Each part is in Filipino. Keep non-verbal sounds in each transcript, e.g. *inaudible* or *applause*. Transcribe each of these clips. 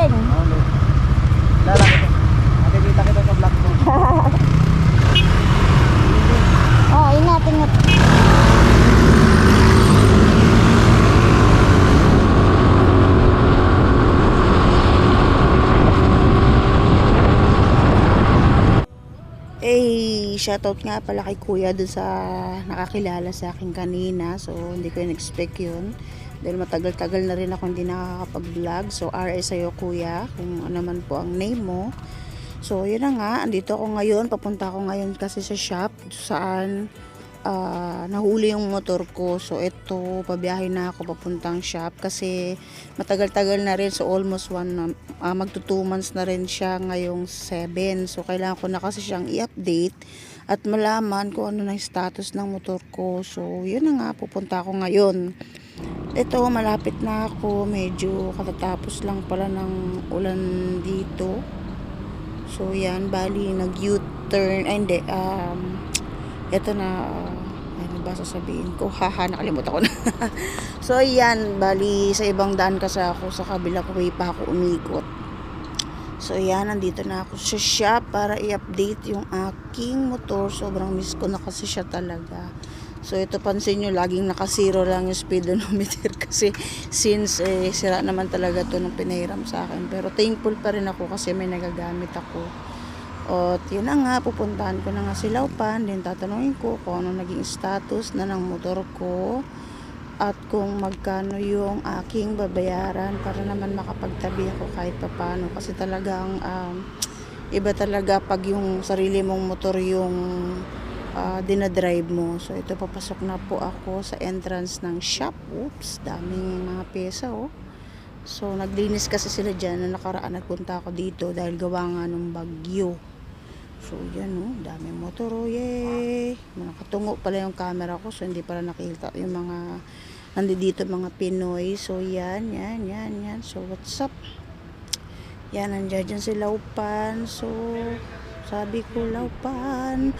Alin? *laughs* Oh, inatin natin. Eh, shoutout nga pala kay kuya dun sa nakakilala sa akin kanina. So, hindi ko in-expect yun. Dahil matagal-tagal na rin ako hindi nakakapag-vlog. So, RS sa'yo kuya, kung ano man po ang name mo. So, yun na nga. Andito ako ngayon. Papunta ako ngayon kasi sa shop saan ah, nahuli yung motor ko. So, ito, pabiyahe na ako papuntang shop kasi matagal-tagal na rin. So, almost one, ah, magto two months na rin siya ngayong 7. So, kailangan ko na kasi siyang i-update at malaman kung ano na status ng motor ko. So, yun na nga, pupunta ako ngayon. Ito, malapit na ako. Medyo katatapos lang pala ng ulan dito. So, yan, bali, nag-U-turn. Ay, hindi, um, ito na, uh, ano ba sasabihin ko? *laughs* Haha, nakalimutan ko na. *laughs* so, yan, bali, sa ibang daan kasi ako, sa kabilang way pa ako umikot. So, yan, nandito na ako sa shop para i-update yung aking motor. Sobrang miss ko na kasi siya talaga. So, ito pansin nyo, laging nakasiro lang yung speedometer *laughs* kasi since eh, sira naman talaga to nung pinahiram sa akin. Pero thankful pa rin ako kasi may nagagamit ako. At yun na nga, pupuntahan ko na nga si Laupan. Then tatanungin ko kung ano naging status na ng motor ko. At kung magkano yung aking babayaran para naman makapagtabi ako kahit papano. Kasi talagang um, iba talaga pag yung sarili mong motor yung ah, dinadrive mo. So ito papasok na po ako sa entrance ng shop. Oops, daming mga pyesa oh. So naglinis kasi sila dyan na nakaraan nagpunta ako dito dahil gawa nga ng bagyo. So yan oh, daming motor oh, yay. Nakatungo pala yung camera ko so hindi pala nakita yung mga nandito mga Pinoy. So yan, yan, yan, yan. So what's up? Yan, nandiyan dyan si Laupan. So, sabi ko, Laupan,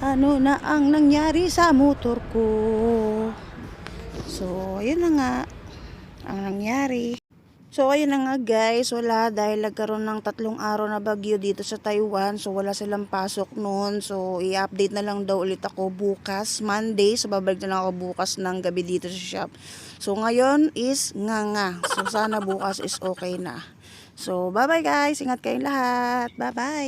ano na ang nangyari sa motor ko? So, yun na nga ang nangyari. So, ayun na nga guys, wala dahil nagkaroon ng tatlong araw na bagyo dito sa Taiwan. So, wala silang pasok noon. So, i-update na lang daw ulit ako bukas, Monday. So, babalik na lang ako bukas ng gabi dito sa shop. So, ngayon is nga nga. So, sana bukas is okay na. So, bye-bye guys. Ingat kayong lahat. Bye-bye.